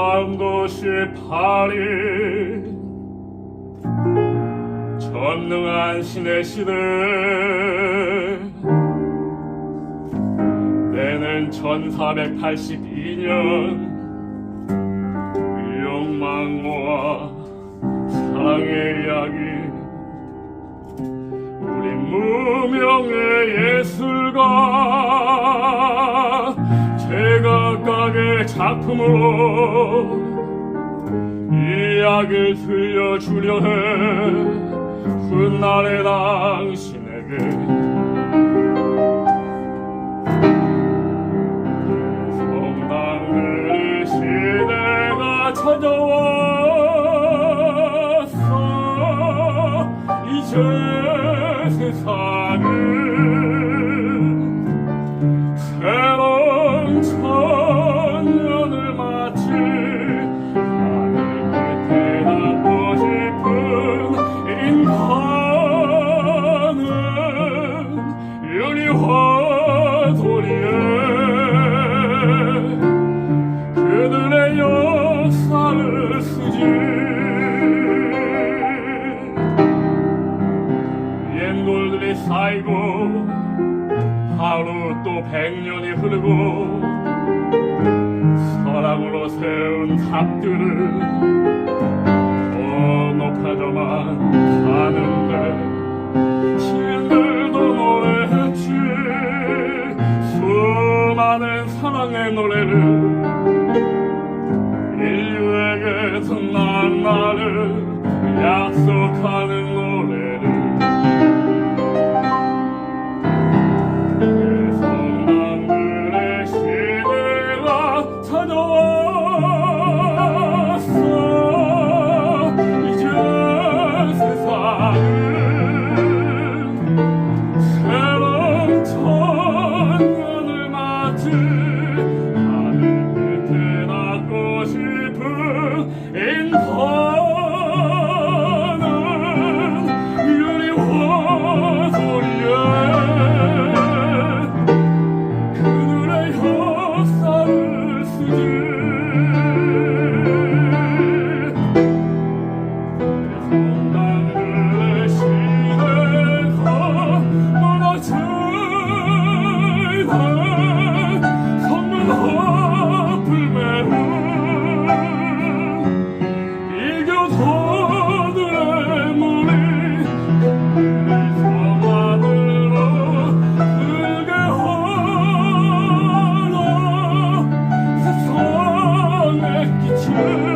아름다운 것이 파리 전능한 신의 시대 때는 1482년 욕망과 사랑의 이야기. 우리 무명의 예술가 제각각의 작품으로 이야기를 들려주려 해 훗날의 당신에게. 찾아왔어. 이제 세상은 살고 하루 또 백년이 흐르고 사랑으로 세운 탑들을 더 높아져만 가는데 신들도 노래했지. 수많은 사랑의 노래를 인류에게 전난 나를 약속하는 Oh Amen.